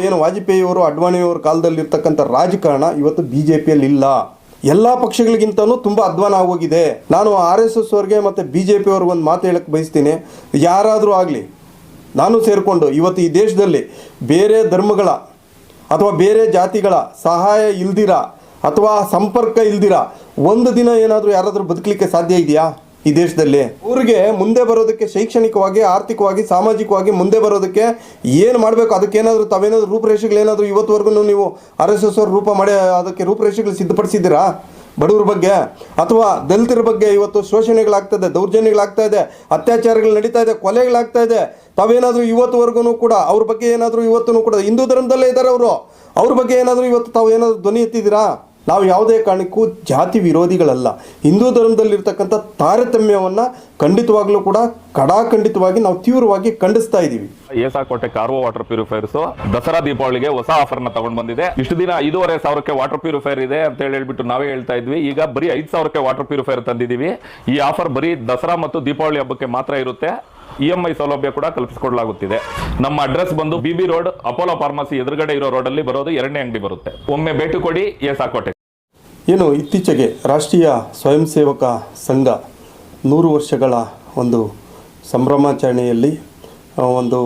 ಏನು ವಾಜಪೇಯಿ ಅವರು ಅಡ್ವಾಣಿಯವರ ಕಾಲದಲ್ಲಿ ಇರ್ತಕ್ಕಂಥ ರಾಜಕಾರಣ ಇವತ್ತು ಬಿ ಜೆ ಪಿಯಲ್ಲಿ ಇಲ್ಲ ಎಲ್ಲ ಪಕ್ಷಗಳಿಗಿಂತನೂ ತುಂಬ ಅಧ್ವಾನ ಆಗೋಗಿದೆ. ನಾನು ಆರ್ ಎಸ್ ಎಸ್ ಅವ್ರಿಗೆ ಮತ್ತು ಬಿ ಜೆ ಪಿ ಅವ್ರಿಗೆ ಒಂದು ಮಾತು ಹೇಳಕ್ಕೆ ಬಯಸ್ತೀನಿ. ಯಾರಾದರೂ ಆಗಲಿ, ನಾನು ಸೇರಿಕೊಂಡು ಇವತ್ತು ಈ ದೇಶದಲ್ಲಿ ಬೇರೆ ಧರ್ಮಗಳ ಅಥವಾ ಬೇರೆ ಜಾತಿಗಳ ಸಹಾಯ ಇಲ್ದಿರ ಅಥವಾ ಸಂಪರ್ಕ ಇಲ್ದಿರ ಒಂದು ದಿನ ಏನಾದರೂ ಯಾರಾದರೂ ಬದುಕಲಿಕ್ಕೆ ಸಾಧ್ಯ ಇದೆಯಾ? ಈ ದೇಶದಲ್ಲಿ ಊರಿಗೆ ಮುಂದೆ ಬರೋದಕ್ಕೆ ಶೈಕ್ಷಣಿಕವಾಗಿ, ಆರ್ಥಿಕವಾಗಿ, ಸಾಮಾಜಿಕವಾಗಿ ಮುಂದೆ ಬರೋದಕ್ಕೆ ಏನು ಮಾಡಬೇಕು? ಅದಕ್ಕೆ ಏನಾದರೂ ತಾವೇನಾದರೂ ರೂಪುರೇಷೆಗಳೇನಾದರೂ ಇವತ್ತುವರೆಗೂ ನೀವು ಆರ್ ಎಸ್ ಎಸ್ ಅವ್ರ ರೂಪ ಮಾಡಿ, ಅದಕ್ಕೆ ರೂಪರೇಷೆಗಳು ಸಿದ್ಧಪಡಿಸಿದ್ದೀರಾ? ಬಡವರ ಬಗ್ಗೆ ಅಥವಾ ದಲಿತರ ಬಗ್ಗೆ ಇವತ್ತು ಶೋಷಣೆಗಳಾಗ್ತದೆ, ದೌರ್ಜನ್ಯಗಳಾಗ್ತಾ ಇದೆ, ಅತ್ಯಾಚಾರಗಳು ನಡೀತಾ ಇದೆ, ಕೊಲೆಗಳಾಗ್ತಾ ಇದೆ. ತಾವೇನಾದರೂ ಇವತ್ತುವರೆಗೂ ಕೂಡ ಅವ್ರ ಬಗ್ಗೆ ಏನಾದರೂ ಇವತ್ತು ಕೂಡ ಹಿಂದೂ ಧರ್ಮದಲ್ಲೇ ಇದ್ದಾರೆ ಅವರು. ಅವ್ರ ಬಗ್ಗೆ ಏನಾದರೂ ಇವತ್ತು ತಾವು ಏನಾದರೂ ಧ್ವನಿ ಎತ್ತಿದ್ದೀರಾ? ನಾವು ಯಾವುದೇ ಕಾರಣಕ್ಕೂ ಜಾತಿ ವಿರೋಧಿಗಳಲ್ಲ. ಹಿಂದೂ ಧರ್ಮದಲ್ಲಿರ್ತಕ್ಕಂಥ ತಾರತಮ್ಯವನ್ನು ಖಂಡಿತವಾಗ್ಲೂ ಕೂಡ ಕಡಾಖಂಡಿತವಾಗಿ ನಾವು ತೀವ್ರವಾಗಿ ಖಂಡಿಸ್ತಾ ಇದ್ದೀವಿ. ಏಸಾಕೋಟೆ ಕಾರ್ವೋ ವಾಟರ್ ಪ್ಯೂರಿಫೈರ್ಸ್ ದಸರಾ ದೀಪಾವಳಿಗೆ ಹೊಸ ಆಫರ್ನ ತಗೊಂಡ್ ಬಂದಿದೆ. ಇಷ್ಟು ದಿನ ಐದೂವರೆ ಸಾವಿರಕ್ಕೆ ವಾಟರ್ ಪ್ಯೂರಿಫೈರ್ ಇದೆ ಅಂತ ಹೇಳಿ ಹೇಳ್ಬಿಟ್ಟು ನಾವೇ ಹೇಳ್ತಾ ಇದ್ವಿ. ಈಗ ಬರೀ ಐದು ಸಾವಿರಕ್ಕೆ ವಾಟರ್ ಪ್ಯೂರಿಫೈರ್ ತಂದಿದೀವಿ ಈ ಆಫರ್ ಬರೀ ದಸರಾ ಮತ್ತು ದೀಪಾವಳಿ ಹಬ್ಬಕ್ಕೆ ಮಾತ್ರ ಇರುತ್ತೆ. ಇ ಎಂ ಐ ಸೌಲಭ್ಯ ಕೂಡ ಕಲ್ಪಿಸಿಕೊಡಲಾಗುತ್ತಿದೆ. ನಮ್ಮ ಅಡ್ರೆಸ್ ಬಂದು ಬಿಬಿ ರೋಡ್, ಅಪೋಲೋ ಫಾರ್ಮಸಿ ಎದುರುಗಡೆ ಇರೋ ರೋಡ್ ಅಲ್ಲಿ ಬರೋದು ಎರಡನೇ ಅಂಗಡಿ ಬರುತ್ತೆ. ಒಮ್ಮೆ ಭೇಟಿ ಕೊಡಿ ಏಸಾಕೋಟೆ ಏನು ಇತ್ತೀಚೆಗೆ ರಾಷ್ಟ್ರೀಯ ಸ್ವಯಂ ಸೇವಕ ಸಂಘ ನೂರು ವರ್ಷಗಳ ಒಂದು ಸಂಭ್ರಮಾಚರಣೆಯಲ್ಲಿ ಒಂದು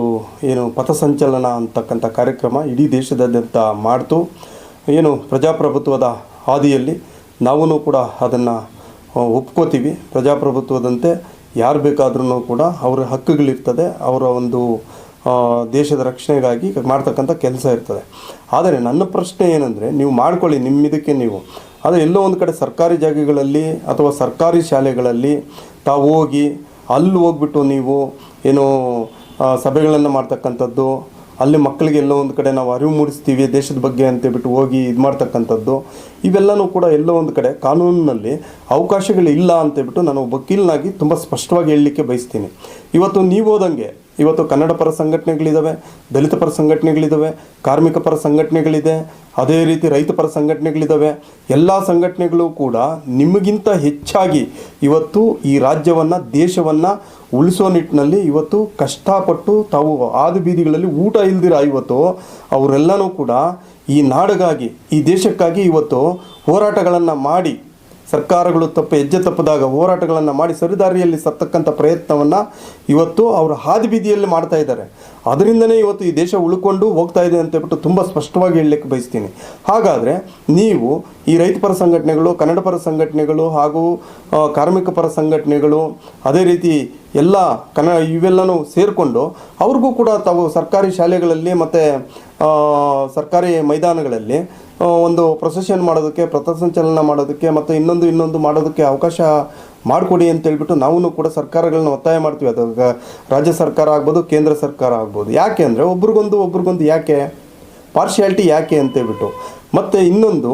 ಏನು ಪಥಸಂಚಲನ ಅಂತಕ್ಕಂಥ ಕಾರ್ಯಕ್ರಮ ಇಡೀ ದೇಶದಾದ್ಯಂತ ಮಾಡ್ತು. ಏನು ಪ್ರಜಾಪ್ರಭುತ್ವದ ಹಾದಿಯಲ್ಲಿ ನಾವೂ ಕೂಡ ಅದನ್ನು ಒಪ್ಕೋತೀವಿ. ಪ್ರಜಾಪ್ರಭುತ್ವದಂತೆ ಯಾರು ಬೇಕಾದ್ರೂ ಕೂಡ ಅವರ ಹಕ್ಕುಗಳಿರ್ತದೆ, ಅವರ ಒಂದು ದೇಶದ ರಕ್ಷಣೆಗಾಗಿ ಮಾಡ್ತಕ್ಕಂಥ ಕೆಲಸ ಇರ್ತದೆ. ಆದರೆ ನನ್ನ ಪ್ರಶ್ನೆ ಏನಂದರೆ, ನೀವು ಮಾಡ್ಕೊಳ್ಳಿ ನಿಮ್ಮ ಇದಕ್ಕೆ ನೀವು. ಆದರೆ ಎಲ್ಲೋ ಒಂದು ಕಡೆ ಸರ್ಕಾರಿ ಜಾಗಗಳಲ್ಲಿ ಅಥವಾ ಸರ್ಕಾರಿ ಶಾಲೆಗಳಲ್ಲಿ ತಾವು ಹೋಗಿ, ಅಲ್ಲಿ ಹೋಗ್ಬಿಟ್ಟು ನೀವು ಏನು ಸಭೆಗಳನ್ನು ಮಾಡ್ತಕ್ಕಂಥದ್ದು ಅಲ್ಲಿ ಮಕ್ಕಳಿಗೆ ಎಲ್ಲೋ ಒಂದು ಕಡೆ ನಾವು ಅರಿವು ಮೂಡಿಸ್ತೀವಿ, ದೇಶದ ಬಗ್ಗೆ ಅಂತೇಳ್ಬಿಟ್ಟು ಹೋಗಿ ಇದು ಮಾಡ್ತಕ್ಕಂಥದ್ದು. ಇವೆಲ್ಲನೂ ಕೂಡ ಎಲ್ಲೋ ಒಂದು ಕಡೆ ಕಾನೂನಿನಲ್ಲಿ ಅವಕಾಶಗಳಿಲ್ಲ ಅಂತೇಳ್ಬಿಟ್ಟು ನಾನು ವಕೀಲನಾಗಿ ತುಂಬ ಸ್ಪಷ್ಟವಾಗಿ ಹೇಳಲಿಕ್ಕೆ ಬಯಸ್ತೀನಿ. ಇವತ್ತು ನೀವು ಹೋದಂಗೆ ಇವತ್ತು ಕನ್ನಡ ಪರ ಸಂಘಟನೆಗಳಿದ್ದಾವೆ ದಲಿತ ಪರ ಸಂಘಟನೆಗಳಿದ್ದಾವೆ ಕಾರ್ಮಿಕ ಪರ ಸಂಘಟನೆಗಳಿದೆ, ಅದೇ ರೀತಿ ರೈತ ಪರ ಸಂಘಟನೆಗಳಿದ್ದಾವೆ ಎಲ್ಲ ಸಂಘಟನೆಗಳು ಕೂಡ ನಿಮಗಿಂತ ಹೆಚ್ಚಾಗಿ ಇವತ್ತು ಈ ರಾಜ್ಯವನ್ನು, ದೇಶವನ್ನು ಉಳಿಸೋ ನಿಟ್ಟಿನಲ್ಲಿ ಇವತ್ತು ಕಷ್ಟಪಟ್ಟು ತಾವು ಆದು ಬೀದಿಗಳಲ್ಲಿ ಊಟ ಇಲ್ದಿರ ಇವತ್ತು ಅವರೆಲ್ಲನೂ ಕೂಡ ಈ ನಾಡಿಗಾಗಿ, ಈ ದೇಶಕ್ಕಾಗಿ ಇವತ್ತು ಹೋರಾಟಗಳನ್ನು ಮಾಡಿ ಸರ್ಕಾರಗಳು ತಪ್ಪು, ಹೆಜ್ಜೆ ತಪ್ಪದಾಗ ಹೋರಾಟಗಳನ್ನು ಮಾಡಿ ಸರಿದಾರಿಯಲ್ಲಿ ಸತ್ತಕ್ಕಂಥ ಪ್ರಯತ್ನವನ್ನು ಇವತ್ತು ಅವರು ಹಾದಿ ಬೀದಿಯಲ್ಲಿ ಮಾಡ್ತಾ ಇದ್ದಾರೆ. ಅದರಿಂದನೇ ಇವತ್ತು ಈ ದೇಶ ಉಳ್ಕೊಂಡು ಹೋಗ್ತಾ ಇದೆ ಅಂತ ಹೇಳ್ಬಿಟ್ಟು ತುಂಬ ಸ್ಪಷ್ಟವಾಗಿ ಹೇಳಲಿಕ್ಕೆ ಬಯಸ್ತೀನಿ. ಹಾಗಾದರೆ ನೀವು ಈ ರೈತಪರ ಸಂಘಟನೆಗಳು, ಕನ್ನಡ ಪರ ಸಂಘಟನೆಗಳು ಹಾಗೂ ಕಾರ್ಮಿಕ ಪರ ಸಂಘಟನೆಗಳು, ಅದೇ ರೀತಿ ಎಲ್ಲ ಕನ್ನ ಇವೆಲ್ಲನೂ ಸೇರಿಕೊಂಡು ಅವ್ರಿಗೂ ಕೂಡ ತಾವು ಸರ್ಕಾರಿ ಶಾಲೆಗಳಲ್ಲಿ ಮತ್ತು ಸರ್ಕಾರಿ ಮೈದಾನಗಳಲ್ಲಿ ಒಂದು ಪ್ರೊಸೆಷನ್ ಮಾಡೋದಕ್ಕೆ ಪಥಸಂಚಲನ ಮಾಡೋದಕ್ಕೆ ಮತ್ತು ಇನ್ನೊಂದು ಇನ್ನೊಂದು ಮಾಡೋದಕ್ಕೆ ಅವಕಾಶ ಮಾಡಿಕೊಡಿ ಅಂತ ಹೇಳ್ಬಿಟ್ಟು ನಾವು ಕೂಡ ಸರ್ಕಾರಗಳನ್ನ ಒತ್ತಾಯ ಮಾಡ್ತೀವಿ. ಅದು ರಾಜ್ಯ ಸರ್ಕಾರ ಆಗ್ಬೋದು, ಕೇಂದ್ರ ಸರ್ಕಾರ ಆಗ್ಬೋದು. ಯಾಕೆ ಅಂದರೆ ಒಬ್ರಿಗೊಂದು ಒಬ್ರಿಗೊಂದು ಯಾಕೆ? ಪಾರ್ಶಿಯಾಲಿಟಿ ಯಾಕೆ ಅಂತೇಳ್ಬಿಟ್ಟು ಮತ್ತು ಇನ್ನೊಂದು,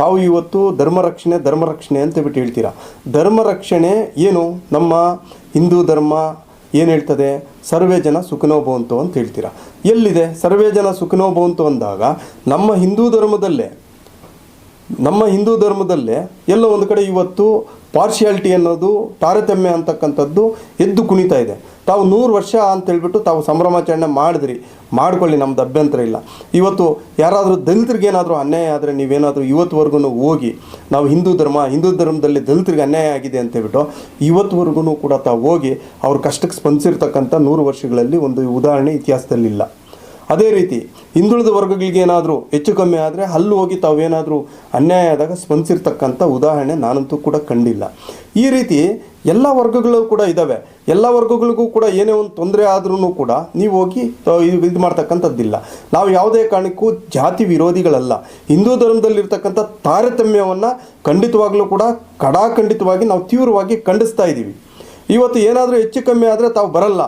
ತಾವು ಇವತ್ತು ಧರ್ಮ ರಕ್ಷಣೆ ಧರ್ಮ ರಕ್ಷಣೆ ಅಂತೇಳ್ಬಿಟ್ಟು ಹೇಳ್ತೀರಾ. ಧರ್ಮ ರಕ್ಷಣೆ ಏನು? ನಮ್ಮ ಹಿಂದೂ ಧರ್ಮ ಏನು ಹೇಳ್ತದೆ? ಸರ್ವೇ ಜನ ಸುಖನೋ ಭವಂತು ಅಂತ ಹೇಳ್ತೀರಾ. ಎಲ್ಲಿದೆ? ಸರ್ವೇ ಜನ ಸುಖನೋ ಭವಂತು ಅಂದಾಗ ನಮ್ಮ ಹಿಂದೂ ಧರ್ಮದಲ್ಲೇ, ನಮ್ಮ ಹಿಂದೂ ಧರ್ಮದಲ್ಲೇ ಎಲ್ಲೋ ಒಂದು ಕಡೆ ಇವತ್ತು ಪಾರ್ಶಿಯಾಲಿಟಿ ಅನ್ನೋದು ತಾರತಮ್ಯ ಅಂತಕ್ಕಂಥದ್ದು ಎದ್ದು ಕುಣಿತಾ ಇದೆ. ತಾವು ನೂರು ವರ್ಷ ಅಂತೇಳ್ಬಿಟ್ಟು ತಾವು ಸಂಭ್ರಮಾಚರಣೆ ಮಾಡಿದ್ರಿ. ಮಾಡ್ಕೊಳ್ಳಿ, ನಮ್ದು ಅಭ್ಯಂತರ ಇಲ್ಲ. ಇವತ್ತು ಯಾರಾದರೂ ದಲಿತರಿಗೆ ಏನಾದರೂ ಅನ್ಯಾಯ ಆದರೆ ನೀವೇನಾದರೂ ಇವತ್ತುವರೆಗೂ ಹೋಗಿ, ನಾವು ಹಿಂದೂ ಧರ್ಮ, ಹಿಂದೂ ಧರ್ಮದಲ್ಲಿ ದಲಿತರಿಗೆ ಅನ್ಯಾಯ ಆಗಿದೆ ಅಂತೇಳ್ಬಿಟ್ಟು ಇವತ್ತುವರೆಗೂ ಕೂಡ ತಾವು ಹೋಗಿ, ಅವ್ರ ಕಷ್ಟಕ್ಕೆ ಸ್ಪಂದಿಸಿರ್ತಕ್ಕಂಥ ನೂರು ವರ್ಷಗಳಲ್ಲಿ ಒಂದು ಉದಾಹರಣೆ ಇತಿಹಾಸದಲ್ಲಿಲ್ಲ. ಅದೇ ರೀತಿ ಹಿಂದುಳಿದ ವರ್ಗಗಳಿಗೆ ಏನಾದರೂ ಹೆಚ್ಚು ಕಮ್ಮಿ ಆದರೆ ಅಲ್ಲಿ ಹೋಗಿ ತಾವೇನಾದರೂ ಅನ್ಯಾಯ ಆದಾಗ ಸ್ಪಂದಿಸಿರ್ತಕ್ಕಂಥ ಉದಾಹರಣೆ ನಾನಂತೂ ಕೂಡ ಕಂಡಿಲ್ಲ. ಈ ರೀತಿ ಎಲ್ಲ ವರ್ಗಗಳು ಕೂಡ ಇದ್ದಾವೆ ಎಲ್ಲ ವರ್ಗಗಳಿಗೂ ಕೂಡ ಏನೇ ಒಂದು ತೊಂದರೆ ಆದ್ರೂ ಕೂಡ ನೀವು ಹೋಗಿ ಇದು ಮಾಡ್ತಕ್ಕಂಥದ್ದಿಲ್ಲ. ನಾವು ಯಾವುದೇ ಕಾರಣಕ್ಕೂ ಜಾತಿ ವಿರೋಧಿಗಳಲ್ಲ. ಹಿಂದೂ ಧರ್ಮದಲ್ಲಿರ್ತಕ್ಕಂಥ ತಾರತಮ್ಯವನ್ನು ಖಂಡಿತವಾಗಲೂ ಕೂಡ ಕಡಾಖಂಡಿತವಾಗಿ ನಾವು ತೀವ್ರವಾಗಿ ಖಂಡಿಸ್ತಾ ಇದ್ದೀವಿ. ಇವತ್ತು ಏನಾದರೂ ಹೆಚ್ಚು ಕಮ್ಮಿ ಆದರೆ ತಾವು ಬರಲ್ಲ.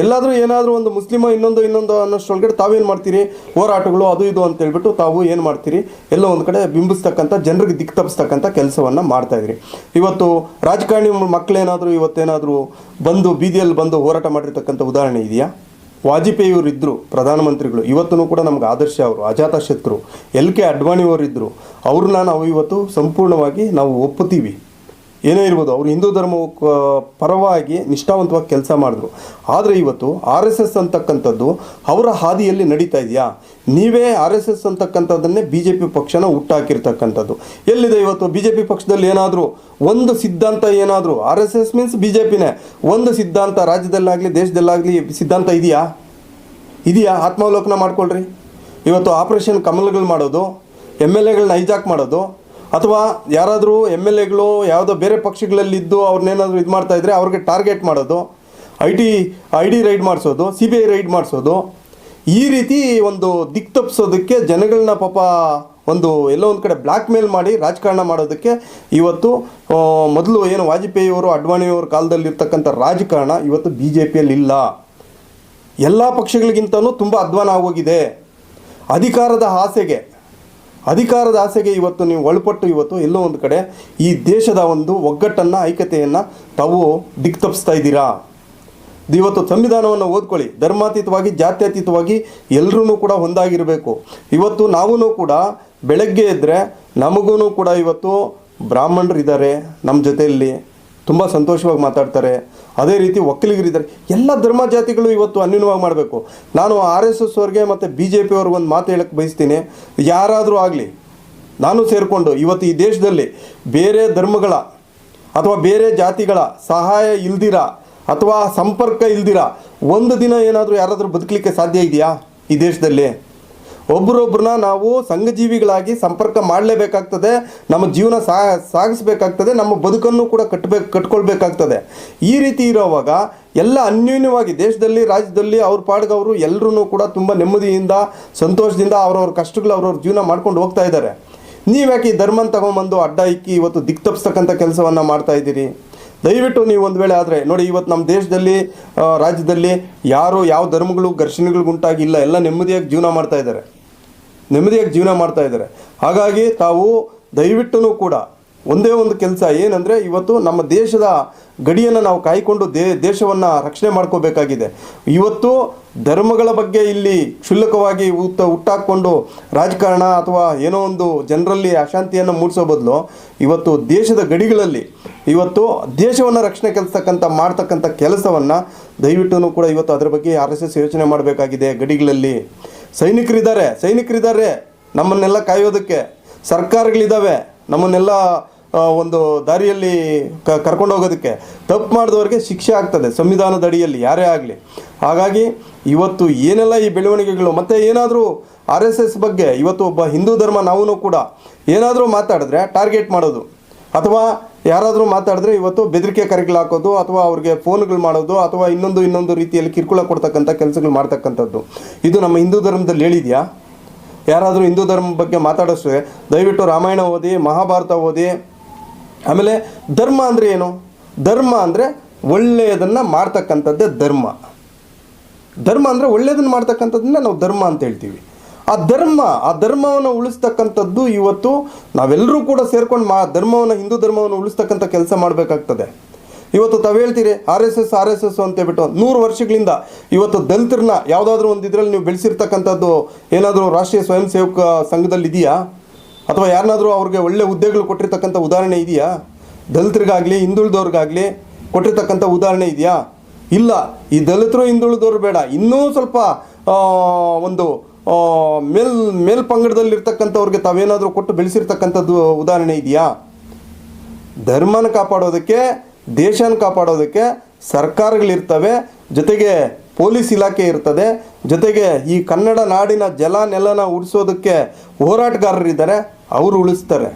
ಎಲ್ಲಾದರೂ ಏನಾದರೂ ಒಂದು ಮುಸ್ಲಿಮ ಇನ್ನೊಂದು ಇನ್ನೊಂದು ಅನ್ನೋಷ್ಟೊಳಗಡೆ ತಾವೇನು ಮಾಡ್ತೀರಿ? ಹೋರಾಟಗಳು, ಅದು ಇದು ಅಂತ ಹೇಳ್ಬಿಟ್ಟು ತಾವು ಏನು ಮಾಡ್ತೀರಿ? ಎಲ್ಲ ಒಂದು ಕಡೆ ಬಿಂಬಿಸ್ತಕ್ಕಂಥ ಜನರಿಗೆ ದಿಕ್ಕು ತಪ್ಪಿಸ್ತಕ್ಕಂಥ ಕೆಲಸವನ್ನು ಮಾಡ್ತಾಯಿದ್ರಿ ಇವತ್ತು ರಾಜಕಾರಣಿ ಮಕ್ಕಳೇನಾದರೂ ಇವತ್ತೇನಾದರೂ ಬಂದು ಬೀದಿಯಲ್ಲಿ ಬಂದು ಹೋರಾಟ ಮಾಡಿರ್ತಕ್ಕಂಥ ಉದಾಹರಣೆ ಇದೆಯಾ? ವಾಜಪೇಯಿಯವರು ಇದ್ದರು ಪ್ರಧಾನಮಂತ್ರಿಗಳು ಇವತ್ತೂ ಕೂಡ ನಮ್ಗೆ ಆದರ್ಶ ಅವರು ಅಜಾತ ಶತ್ರು ಎಲ್ ಕೆ ಅಡ್ವಾಣಿಯವರು ಇದ್ದರು ಅವ್ರನ್ನ ನಾವು ಇವತ್ತು ಸಂಪೂರ್ಣವಾಗಿ ನಾವು ಒಪ್ಪುತ್ತೀವಿ. ಏನೇ ಇರ್ಬೋದು, ಅವರು ಹಿಂದೂ ಧರ್ಮ ಪರವಾಗಿ ನಿಷ್ಠಾವಂತವಾಗಿ ಕೆಲಸ ಮಾಡಿದ್ರು. ಆದರೆ ಇವತ್ತು ಆರ್ ಎಸ್ ಎಸ್ ಅಂತಕ್ಕಂಥದ್ದು ಅವರ ಹಾದಿಯಲ್ಲಿ ನಡೀತಾ ಇದೆಯಾ? ನೀವೇ ಆರ್ ಎಸ್ ಎಸ್ ಅಂತಕ್ಕಂಥದ್ದನ್ನೇ ಬಿ ಜೆ ಪಿ ಪಕ್ಷನ ಹುಟ್ಟಾಕಿರ್ತಕ್ಕಂಥದ್ದು. ಎಲ್ಲಿದೆ ಇವತ್ತು ಬಿ ಜೆ ಪಿ ಪಕ್ಷದಲ್ಲಿ ಏನಾದರೂ ಒಂದು ಸಿದ್ಧಾಂತ ಏನಾದರೂ? R S S means B J ಪಿನೇ. ಒಂದು ಸಿದ್ಧಾಂತ ರಾಜ್ಯದಲ್ಲಾಗಲಿ, ದೇಶದಲ್ಲಾಗಲಿ ಸಿದ್ಧಾಂತ ಇದೆಯಾ? ಇದೆಯಾ? ಆತ್ಮಾವಲೋಕನ ಮಾಡ್ಕೊಳ್ರಿ. ಇವತ್ತು ಆಪರೇಷನ್ ಕಮಲ್ಗಳು ಮಾಡೋದು, ಎಂ ಎಲ್ ಎಗಳನ್ನ ಹೈಜಾಕ್ ಮಾಡೋದು ಅಥವಾ ಯಾರಾದರೂ ಎಂ ಎಲ್ ಎಗಳು ಯಾವುದೋ ಬೇರೆ ಪಕ್ಷಗಳಲ್ಲಿದ್ದು ಅವ್ರನ್ನೇನಾದರೂ ಇದು ಮಾಡ್ತಾ ಇದ್ರೆ ಅವ್ರಿಗೆ ಟಾರ್ಗೆಟ್ ಮಾಡೋದು, I T, I D raid ಮಾಡಿಸೋದು, ಸಿ ಬಿ ಐ ರೈಡ್ ಮಾಡಿಸೋದು, ಈ ರೀತಿ ಒಂದು ದಿಕ್ ತಪ್ಪಿಸೋದಕ್ಕೆ ಜನಗಳನ್ನ ಪಾಪ ಒಂದು ಎಲ್ಲೋ ಒಂದು ಕಡೆ ಬ್ಲ್ಯಾಕ್ ಮೇಲ್ ಮಾಡಿ ರಾಜಕಾರಣ ಮಾಡೋದಕ್ಕೆ ಇವತ್ತು ಮೊದಲು ಏನು ವಾಜಪೇಯಿಯವರು, ಅಡ್ವಾಣಿಯವ್ರ ಕಾಲದಲ್ಲಿರ್ತಕ್ಕಂಥ ರಾಜಕಾರಣ ಇವತ್ತು ಬಿ ಜೆ ಪಿಯಲ್ಲಿ ಇಲ್ಲ. ಎಲ್ಲ ಪಕ್ಷಗಳಿಗಿಂತಲೂ ತುಂಬ ಅಧ್ವಾನ ಆಗೋಗಿದೆ. ಅಧಿಕಾರದ ಆಸೆಗೆ ಅಧಿಕಾರದ ಆಸೆಗೆ ಇವತ್ತು ನೀವು ಒಳಪಟ್ಟು ಇವತ್ತು ಎಲ್ಲೋ ಒಂದು ಕಡೆ ಈ ದೇಶದ ಒಂದು ಒಗ್ಗಟ್ಟನ್ನು, ಐಕ್ಯತೆಯನ್ನು ತಾವು ದಿಕ್ತಪ್ಪಿಸ್ತಾ ಇದ್ದೀರಾ? ಇವತ್ತು ಸಂವಿಧಾನವನ್ನು ಓದ್ಕೊಳ್ಳಿ. ಧರ್ಮಾತೀತವಾಗಿ, ಜಾತ್ಯತೀತವಾಗಿ ಎಲ್ಲರೂ ಕೂಡ ಒಂದಾಗಿರಬೇಕು. ಇವತ್ತು ನಾವೂ ಕೂಡ ಬೆಳಗ್ಗೆ ಇದ್ದರೆ ನಮಗೂ ಕೂಡ ಇವತ್ತು ಬ್ರಾಹ್ಮಣರಿದ್ದಾರೆ. ನಮ್ಮ ಜೊತೆಯಲ್ಲಿ ತುಂಬ ಸಂತೋಷವಾಗಿ ಮಾತಾಡ್ತಾರೆ. ಅದೇ ರೀತಿ ಒಕ್ಕಲಿಗರಿದ್ದಾರೆ ಎಲ್ಲ ಧರ್ಮ ಜಾತಿಗಳು ಇವತ್ತು ಅನ್ಯೂನವಾಗಿ ಮಾಡಬೇಕು. ನಾನು ಆರ್ ಎಸ್ ಎಸ್ ಅವ್ರಿಗೆ ಮತ್ತು ಬಿ ಜೆ ಪಿ ಒಂದು ಮಾತು ಹೇಳಕ್ಕೆ ಬಯಸ್ತೀನಿ. ಯಾರಾದರೂ ಆಗಲಿ, ನಾನು ಸೇರಿಕೊಂಡು ಇವತ್ತು ಈ ದೇಶದಲ್ಲಿ ಬೇರೆ ಧರ್ಮಗಳ ಅಥವಾ ಬೇರೆ ಜಾತಿಗಳ ಸಹಾಯ ಇಲ್ದಿರ ಅಥವಾ ಸಂಪರ್ಕ ಇಲ್ದಿರ ಒಂದು ದಿನ ಏನಾದರೂ ಯಾರಾದರೂ ಬದುಕಲಿಕ್ಕೆ ಸಾಧ್ಯ ಇದೆಯಾ ಈ ದೇಶದಲ್ಲಿ? ಒಬ್ಬರೊಬ್ಬರನ್ನ ನಾವು ಸಂಘಜೀವಿಗಳಾಗಿ ಸಂಪರ್ಕ ಮಾಡಲೇಬೇಕಾಗ್ತದೆ, ನಮ್ಮ ಜೀವನ ಸಾಗಿಸಬೇಕಾಗ್ತದೆ, ನಮ್ಮ ಬದುಕನ್ನು ಕೂಡ ಕಟ್ಟಬೇಕು ಕಟ್ಕೊಳ್ಬೇಕಾಗ್ತದೆ. ಈ ರೀತಿ ಇರೋವಾಗ ಎಲ್ಲ ಅನ್ಯೂನ್ಯವಾಗಿ ದೇಶದಲ್ಲಿ, ರಾಜ್ಯದಲ್ಲಿ ಅವ್ರ ಪಾಡ್ಗವರು ಎಲ್ಲರೂ ಕೂಡ ತುಂಬ ನೆಮ್ಮದಿಯಿಂದ, ಸಂತೋಷದಿಂದ ಅವ್ರವ್ರ ಕಷ್ಟಗಳು ಅವ್ರವ್ರ ಜೀವನ ಮಾಡ್ಕೊಂಡು ಹೋಗ್ತಾ ಇದ್ದಾರೆ. ನೀವ್ಯಾಕೆ ಈ ಧರ್ಮನ ತಗೊಂಬಂದು ಅಡ್ಡ ಇಕ್ಕಿ ಇವತ್ತು ದಿಕ್ ತಪ್ಪಿಸ್ತಕ್ಕಂಥ ಕೆಲಸವನ್ನು ಮಾಡ್ತಾ ಇದ್ದೀರಿ? ದಯವಿಟ್ಟು ನೀವು ಒಂದು ವೇಳೆ ಆದರೆ, ನೋಡಿ ಇವತ್ತು ನಮ್ಮ ದೇಶದಲ್ಲಿ ರಾಜ್ಯದಲ್ಲಿ ಯಾರು ಯಾವ ಧರ್ಮಗಳು ಘರ್ಷಣೆಗಳಿಗುಂಟಾಗಿಲ್ಲ ಎಲ್ಲ ನೆಮ್ಮದಿಯಾಗಿ ಜೀವನ ಮಾಡ್ತಾ ಇದ್ದಾರೆ. ನೆಮ್ಮದಿಯಾಗಿ ಜೀವನ ಮಾಡ್ತಾ ಇದ್ದಾರೆ. ಹಾಗಾಗಿ ತಾವು ದಯವಿಟ್ಟು ಕೂಡ ಒಂದೇ ಒಂದು ಕೆಲಸ ಏನಂದರೆ ಇವತ್ತು ನಮ್ಮ ದೇಶದ ಗಡಿಯನ್ನು ನಾವು ಕಾಯ್ಕೊಂಡು ದೇ, ದೇಶವನ್ನು ರಕ್ಷಣೆ ಮಾಡ್ಕೋಬೇಕಾಗಿದೆ. ಇವತ್ತು ಧರ್ಮಗಳ ಬಗ್ಗೆ ಇಲ್ಲಿ ಕ್ಷುಲ್ಲಕವಾಗಿ ಹುಟ್ಟ ಹುಟ್ಟಾಕ್ಕೊಂಡು ರಾಜಕಾರಣ ಅಥವಾ ಏನೋ ಒಂದು ಜನರಲ್ಲಿ ಅಶಾಂತಿಯನ್ನು ಮೂಡಿಸೋ ಬದಲು ಇವತ್ತು ದೇಶದ ಗಡಿಗಳಲ್ಲಿ ಇವತ್ತು ದೇಶವನ್ನು ರಕ್ಷಣೆ ಕೆಲಸಕ್ಕಂಥ ಮಾಡ್ತಕ್ಕಂಥ ಕೆಲಸವನ್ನು ದಯವಿಟ್ಟು ಕೂಡ ಇವತ್ತು ಅದರ ಬಗ್ಗೆ ಆರ್ ಎಸ್ ಎಸ್ ಯೋಚನೆ ಮಾಡಬೇಕಾಗಿದೆ ಗಡಿಗಳಲ್ಲಿ. ಸೈನಿಕರಿದ್ದಾರೆ ಸೈನಿಕರಿದ್ದಾರೆ. ನಮ್ಮನ್ನೆಲ್ಲ ಕಾಯೋದಕ್ಕೆ ಸರ್ಕಾರಗಳಿದ್ದಾವೆ. ನಮ್ಮನ್ನೆಲ್ಲ ಒಂದು ದಾರಿಯಲ್ಲಿ ಕ, ಕರ್ಕೊಂಡು ಹೋಗೋದಕ್ಕೆ. ತಪ್ಪು ಮಾಡಿದವ್ರಿಗೆ ಶಿಕ್ಷೆ ಆಗ್ತದೆ ಸಂವಿಧಾನದ ಅಡಿಯಲ್ಲಿ, ಯಾರೇ ಆಗಲಿ. ಹಾಗಾಗಿ ಇವತ್ತು ಏನೆಲ್ಲ ಈ ಬೆಳವಣಿಗೆಗಳು, ಮತ್ತು ಏನಾದರೂ ಆರ್ ಎಸ್ ಎಸ್ ಬಗ್ಗೆ, ಇವತ್ತು ಒಬ್ಬ ಹಿಂದೂ ಧರ್ಮ ನಾವೂ ಕೂಡ ಏನಾದರೂ ಮಾತಾಡಿದ್ರೆ ಟಾರ್ಗೆಟ್ ಮಾಡೋದು. ಅಥವಾ ಯಾರಾದರೂ ಮಾತಾಡಿದ್ರೆ ಇವತ್ತು ಬೆದರಿಕೆ ಕರೆಗಳು ಹಾಕೋದು ಅಥವಾ ಅವ್ರಿಗೆ ಫೋನ್ಗಳು ಮಾಡೋದು ಅಥವಾ ಇನ್ನೊಂದು ಇನ್ನೊಂದು ರೀತಿಯಲ್ಲಿ ಕಿರುಕುಳ ಕೊಡ್ತಕ್ಕಂಥ ಕೆಲಸಗಳು ಮಾಡ್ತಕ್ಕಂಥದ್ದು. ಇದು ನಮ್ಮ ಹಿಂದೂ ಧರ್ಮದಲ್ಲಿ ಹೇಳಿದೆಯಾ? ಯಾರಾದರೂ ಹಿಂದೂ ಧರ್ಮ ಬಗ್ಗೆ ಮಾತಾಡೋಷ್ಟೇ ದಯವಿಟ್ಟು ರಾಮಾಯಣ ಓದಿ, ಮಹಾಭಾರತ ಓದಿ. ಆಮೇಲೆ ಧರ್ಮ ಅಂದರೆ ಏನು? ಧರ್ಮ ಅಂದರೆ ಒಳ್ಳೆಯದನ್ನು ಮಾಡ್ತಕ್ಕಂಥದ್ದೇ ಧರ್ಮ. ಧರ್ಮ ಅಂದರೆ ಒಳ್ಳೆಯದನ್ನು ಮಾಡ್ತಕ್ಕಂಥದ್ದನ್ನ ನಾವು ಧರ್ಮ ಅಂತ ಹೇಳ್ತೀವಿ. ಆ ಧರ್ಮ, ಆ ಧರ್ಮವನ್ನು ಉಳಿಸ್ತಕ್ಕಂಥದ್ದು ಇವತ್ತು ನಾವೆಲ್ಲರೂ ಕೂಡ ಸೇರ್ಕೊಂಡು ಮಾ ಧರ್ಮವನ್ನು, ಹಿಂದೂ ಧರ್ಮವನ್ನು ಉಳಿಸ್ತಕ್ಕಂಥ ಕೆಲಸ ಮಾಡಬೇಕಾಗ್ತದೆ. ಇವತ್ತು ತಾವು ಹೇಳ್ತೀರಿ, R S S, R S S ಅಂತ ಹೇಳ್ಬಿಟ್ಟು ನೂರು ವರ್ಷಗಳಿಂದ ಇವತ್ತು ದಲಿತರನ್ನ ಯಾವುದಾದ್ರೂ ಒಂದು ಇದರಲ್ಲಿ ನೀವು ಬೆಳೆಸಿರ್ತಕ್ಕಂಥದ್ದು ಏನಾದರೂ ರಾಷ್ಟ್ರೀಯ ಸ್ವಯಂ ಸೇವಕ ಸಂಘದಲ್ಲಿ ಇದೆಯಾ ಅಥವಾ ಯಾರನ್ನಾದರೂ ಅವ್ರಿಗೆ ಒಳ್ಳೆ ಹುದ್ದೆಗಳು ಕೊಟ್ಟಿರ್ತಕ್ಕಂಥ ಉದಾಹರಣೆ ಇದೆಯಾ? ದಲಿತರಿಗಾಗಲಿ, ಹಿಂದುಳಿದವ್ರಿಗಾಗಲಿ ಕೊಟ್ಟಿರ್ತಕ್ಕಂಥ ಉದಾಹರಣೆ ಇದೆಯಾ? ಇಲ್ಲ, ಈ ದಲಿತರು ಹಿಂದುಳಿದವ್ರು ಬೇಡ. ಇನ್ನೂ ಸ್ವಲ್ಪ ಒಂದು ಆ, ಮೇಲ್ ಪಂಗಡದಲ್ಲಿರ್ತಕ್ಕಂಥವ್ರಿಗೆ ತಾವೇನಾದರೂ ಕೊಟ್ಟು ಬೆಳೆಸಿರ್ತಕ್ಕಂಥದ್ದು ಉದಾಹರಣೆ ಇದೆಯಾ? ಧರ್ಮನ ಕಾಪಾಡೋದಕ್ಕೆ ದೇಶನ ಕಾಪಾಡೋದಕ್ಕೆ ಸರ್ಕಾರಗಳಿರ್ತವೆ ಜೊತೆಗೆ ಪೊಲೀಸ್ ಇಲಾಖೆ ಇರ್ತದೆ ಜೊತೆಗೆ ಈ ಕನ್ನಡ ನಾಡಿನ ಜಲ ನೆಲನ ಉಳಿಸೋದಕ್ಕೆ ಹೋರಾಟಗಾರರಿದ್ದಾರೆ ಅವರು ಉಳಿಸ್ತಾರೆ.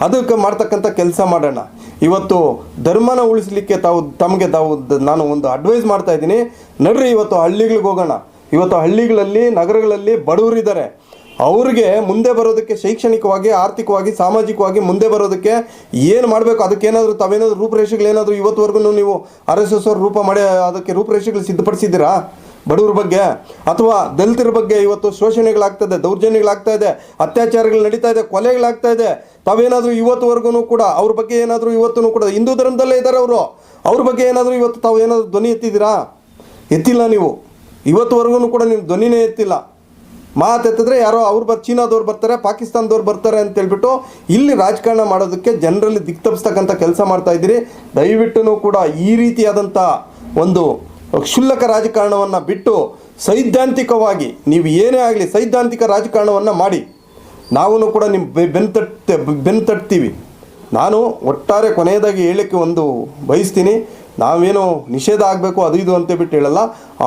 ಅದಕ್ಕೆ ಮಾಡ್ತಕ್ಕಂಥ ಕೆಲಸ ಮಾಡೋಣ. ಇವತ್ತು ಧರ್ಮನ ಉಳಿಸ್ಲಿಕ್ಕೆ ತಾವು ತಮಗೆ ತಾವು ನಾನು ಒಂದು ಅಡ್ವೈಸ್ ಮಾಡ್ತಾ ಇದ್ದೀನಿ. ನಡ್ರಿ ಇವತ್ತು ಹಳ್ಳಿಗಳಿಗೆ ಹೋಗೋಣ. ಇವತ್ತು ಹಳ್ಳಿಗಳಲ್ಲಿ, ನಗರಗಳಲ್ಲಿ ಬಡವರಿದ್ದಾರೆ. ಅವ್ರಿಗೆ ಮುಂದೆ ಬರೋದಕ್ಕೆ ಶೈಕ್ಷಣಿಕವಾಗಿ, ಆರ್ಥಿಕವಾಗಿ, ಸಾಮಾಜಿಕವಾಗಿ ಮುಂದೆ ಬರೋದಕ್ಕೆ ಏನು ಮಾಡಬೇಕು? ಅದಕ್ಕೇನಾದರೂ ತಾವೇನಾದರೂ ರೂಪರೇಷೆಗಳೇನಾದರೂ ಇವತ್ತುವರೆಗೂ ನೀವು ಆರ್ ಎಸ್ ಎಸ್ ಅವ್ರ ರೂಪ ಮಾಡಿ, ಅದಕ್ಕೆ ರೂಪರೇಷೆಗಳು ಸಿದ್ಧಪಡಿಸಿದ್ದೀರಾ? ಬಡವ್ರ ಬಗ್ಗೆ? ಅಥವಾ ದಲಿತರ ಬಗ್ಗೆ ಇವತ್ತು ಶೋಷಣೆಗಳಾಗ್ತದೆ ದೌರ್ಜನ್ಯಗಳಾಗ್ತಾ ಇದೆ, ಅತ್ಯಾಚಾರಗಳು ನಡೀತಾ ಇದೆ, ಕೊಲೆಗಳಾಗ್ತಾ ಇದೆ. ತಾವೇನಾದರೂ ಇವತ್ತುವರೆಗೂ ಕೂಡ ಅವ್ರ ಬಗ್ಗೆ ಏನಾದರೂ ಇವತ್ತೂ ಕೂಡ, ಹಿಂದೂ ಧರ್ಮದಲ್ಲೇ ಇದ್ದಾರೆ ಅವರು. ಅವ್ರ ಬಗ್ಗೆ ಏನಾದರೂ ಇವತ್ತು ತಾವು ಏನಾದರೂ ಧ್ವನಿ ಎತ್ತಿದ್ದೀರಾ? ಎತ್ತಿಲ್ಲ ನೀವು. ಇವತ್ತುವರೆಗೂ ಕೂಡ ನಿಮ್ಮ ಧ್ವನಿನೇ ಎತ್ತಿಲ್ಲ. ಮಾತೆತ್ತಿದ್ರೆ ಯಾರೋ ಅವ್ರು ಬರ್, ಚೀನಾದವ್ರು ಬರ್ತಾರೆ, ಪಾಕಿಸ್ತಾನದವ್ರು ಬರ್ತಾರೆ ಅಂತ ಹೇಳ್ಬಿಟ್ಟು ಇಲ್ಲಿ ರಾಜಕಾರಣ ಮಾಡೋದಕ್ಕೆ ಜನರಲ್ಲಿ ದಿಕ್ತಪ್ಸ್ತಕ್ಕಂಥ ಕೆಲಸ ಮಾಡ್ತಾ ಇದ್ದೀರಿ. ದಯವಿಟ್ಟು ಕೂಡ ಈ ರೀತಿಯಾದಂಥ ಒಂದು ಕ್ಷುಲ್ಲಕ ರಾಜಕಾರಣವನ್ನು ಬಿಟ್ಟು ಸೈದ್ಧಾಂತಿಕವಾಗಿ ನೀವು ಏನೇ ಆಗಲಿ ಸೈದ್ಧಾಂತಿಕ ರಾಜಕಾರಣವನ್ನು ಮಾಡಿ. ನಾವೂ ಕೂಡ ನಿಮ್ಮ ಬೆನ್ ತಟ್ತೆ ಬೆನ್ ತಟ್ತೀವಿ. ನಾನು ಒಟ್ಟಾರೆ ಕೊನೆಯದಾಗಿ ಹೇಳಕ್ಕೆ ಒಂದು ಬಯಸ್ತೀನಿ. ನಾವೇನು ನಿಷೇಧ ಆಗಬೇಕು ಅದು ಇದು ಅಂತ ಬಿಟ್ಟು ಹೇಳಲ್ಲ.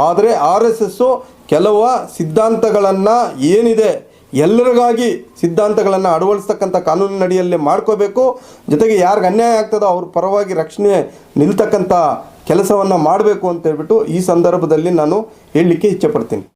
ಆದರೆ ಆರ್ ಎಸ್ ಎಸ್ಸು ಕೆಲವು ಸಿದ್ಧಾಂತಗಳನ್ನು ಏನಿದೆ ಎಲ್ಲರಿಗಾಗಿ ಸಿದ್ಧಾಂತಗಳನ್ನು ಅಳವಡಿಸ್ತಕ್ಕಂಥ ಕಾನೂನಿನ ಅಡಿಯಲ್ಲಿ ಮಾಡ್ಕೋಬೇಕು. ಜೊತೆಗೆ ಯಾರಿಗೆ ಅನ್ಯಾಯ ಆಗ್ತದೋ ಅವ್ರ ಪರವಾಗಿ ರಕ್ಷಣೆ ನಿಲ್ತಕ್ಕಂಥ ಕೆಲಸವನ್ನು ಮಾಡಬೇಕು ಅಂತ ಹೇಳ್ಬಿಟ್ಟು ಈ ಸಂದರ್ಭದಲ್ಲಿ ನಾನು ಹೇಳಲಿಕ್ಕೆ ಇಚ್ಛೆಪಡ್ತೀನಿ